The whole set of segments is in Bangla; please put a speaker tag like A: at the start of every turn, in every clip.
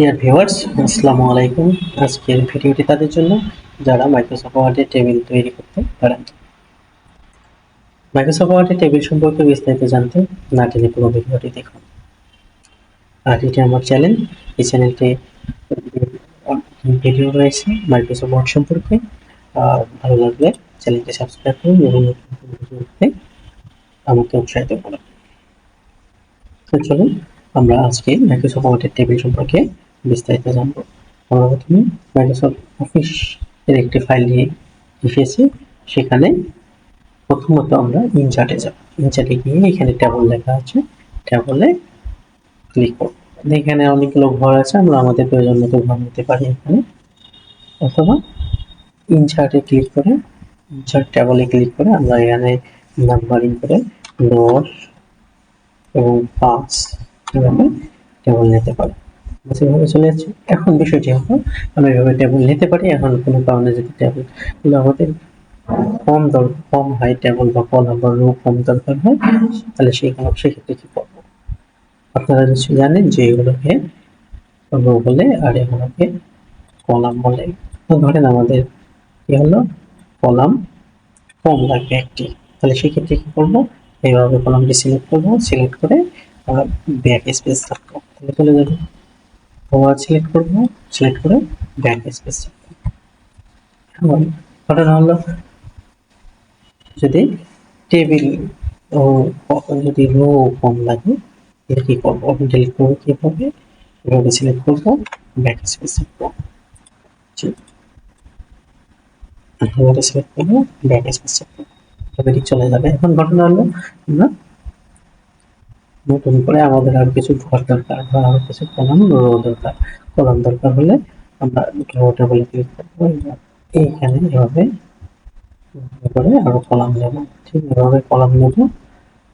A: ডিয়ার ভিউয়ার্স আসসালামু আলাইকুম। আজকের ভিডিওটি তাদের জন্য, যারা মাইক্রোসফট ওয়ার্ডে টেবিল তৈরি করতে পারেন। মাইক্রোসফট ওয়ার্ডে টেবিল সম্পর্কে বিস্তারিত জানতে না টেনে পুরো ভিডিওটি দেখুন। আর এটি আমার চ্যানেল এই চ্যানেলটি ভিডিও রয়েছে মাইক্রোসফট ওয়ার্ড সম্পর্কে। ভালো লাগলে চ্যানেলটি সাবস্ক্রাইব করুন এবং আমাকে উৎসাহিত করুন। চলুন, আমরা আজকে মাইক্রোসফট ওয়ার্ডের টেবিল সম্পর্কে বিস্তারিত জানব। আমরা প্রথমে মাইক্রোসফট অফিস এর একটি ফাইল নিয়ে এসেছি। সেখানে প্রথমত আমরা ইনচার্টে যাব। ইনচার্টে গিয়ে এখানে ট্যাবল লেখা আছে। ট্যাবলে ক্লিক করব। এখানে অনেকগুলো ঘর আছে, আমরা আমাদের প্রয়োজন মতো ঘর নিতে পারি এখানে। অথবা ইনচার্টে ক্লিক করে ইনচার্ট ট্যাবলে ক্লিক করে আমরা এখানে নাম্বারিং করে দশ এবং পাঁচ এভাবে টেবিল নিতে পারি। সেভাবে চলে যাচ্ছে। এখন বিষয়টি হলো আমরা এভাবে টেবিল নিতে পারি, এখন কোনো কারণে যদি টেবিলগুলো আমাদের কম দর, কম হাই টেবিল বা কলাম বা রো কম দরকার হয়, তাহলে সেইগুলো সেক্ষেত্রে কি করব? আপনারা নিশ্চয়ই জানেন যে এগুলোকে রো বলে আর এগুলোকে কলাম বলে। ধরেন আমাদের কি হলো? কলাম কম লাগবে একটি। তাহলে সেক্ষেত্রে কি করব? এইভাবে কলামটি সিলেক্ট করব। সিলেক্ট করে আমরা ব্যাক স্পেস রাখব। তাহলে চলে যাবে। আবার সিলেক্ট করব সিলেক্ট করে ব্যাক স্পেস এখন ঘটনা হলো যদি টেবিল ও যদি রো কম লাগে তাহলে কি করব? ডিলিট করব কীভাবে? এভাবে সিলেক্ট করব ব্যাক স্পেস এবারে সিলেক্ট করব ব্যাক স্পেস চলে যাবে। এখন ঘটনা হলো আমরা নতুন করে আমাদের আর কিছু ঘর দরকার বা আরও কিছু কলাম রো দরকার। কলাম দরকার হলে আমরা রোটা বলে ক্লিক করব, এইখানে এভাবে করে আরও কলাম নেব। ঠিক এভাবে কলাম নেব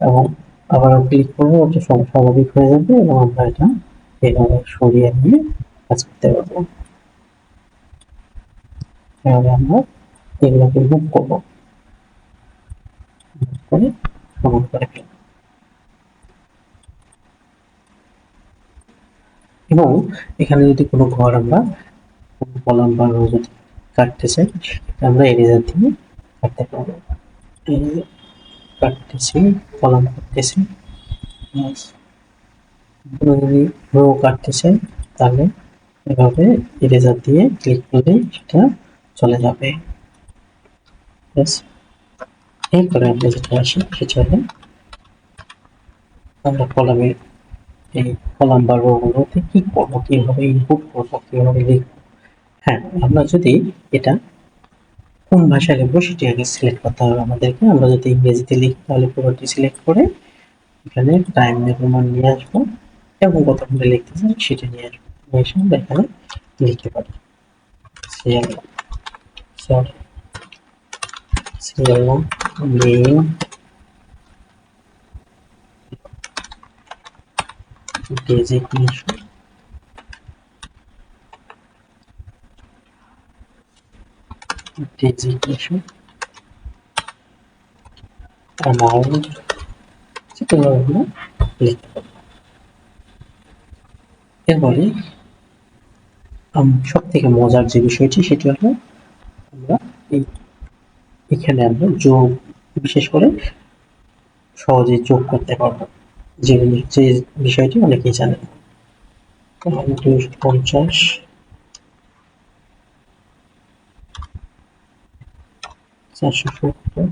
A: এবং আবার ক্লিক করব, ওটা সব স্বাভাবিক হয়ে যাবে এবং আমরা এটা এইভাবে সরিয়ে নিয়ে কাজ করতে পারব। এভাবে আমরা এগুলোকে বুক করব। করে সমান করে ফেলব এবং এখানে যদি কোনো ঘর আমরা কলাম বা যদি কাটতে চাই আমরা দিয়ে কাটতে পারব। কাটতেছি, কলাম কাটতেছি। যদি রো কাটতে চাই, তাহলে এভাবে এরেজার দিয়ে ক্লিক করলেই সেটা চলে যাবে। এরপরে আমরা যেটা আসি, সেটা হলো আমরা কলামে এই কলাম বা রোগুলোতে কি করব কীভাবে ইনপুট করব কীভাবে লিখব হ্যাঁ আমরা যদি এটা কোন ভাষায় লিখব সেটি আগে সিলেক্ট করতে হবে আমাদেরকে আমরা যদি ইংরেজিতে লিখি তাহলে পুরোটি সিলেক্ট করে এখানে টাইম মেজারমেন্ট নিয়ে আসব এবং কতক্ষণে লিখতে চাই সেটা নিয়ে আসব এসে আমরা এখানে লিখতে পারি CL sorry CL name designation designation amount সেগুলো আমরা লিখতে এরপরে সব থেকে মজার যে বিষয়টি, সেটি হলো আমরা এই এখানে আমরা যোগ বিশেষ করে সহজেই যোগ করতে পারব। যে যে বিষয়টি অনেকেই জানেন। দুইশো পঞ্চাশ চারশো সত্তর।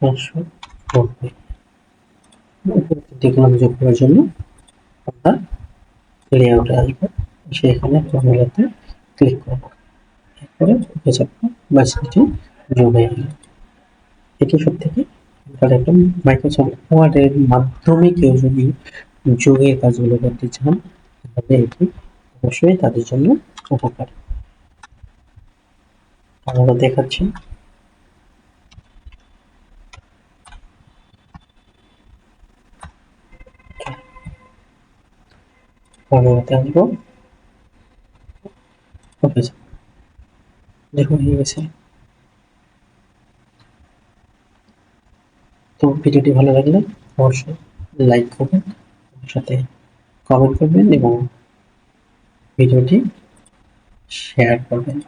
A: পাঁচশো নব্বই। দেখলাম যোগ করার জন্য আমরা লেআউটে আসব। সে এখানে ফর্মুলাতে ক্লিক করব। এরপরে ওকে চাপবো বাস এটি সব থেকে তাহলে একটা মাইক্রোসফট ওয়ার্ডের মাধ্যমে কেউ যদি যোগের কাজগুলো করতে চান, তাহলে এটি অবশ্যই তাদের জন্য উপকার। আমরা দেখাচ্ছি। ফর্মুলাতে আসব। দেখুন, হয়ে গেছে। তো ভিডিওটি ভালো লাগলে অবশ্যই লাইক করবেন সাথে কমেন্ট করবেন এবং ভিডিওটি শেয়ার করবেন।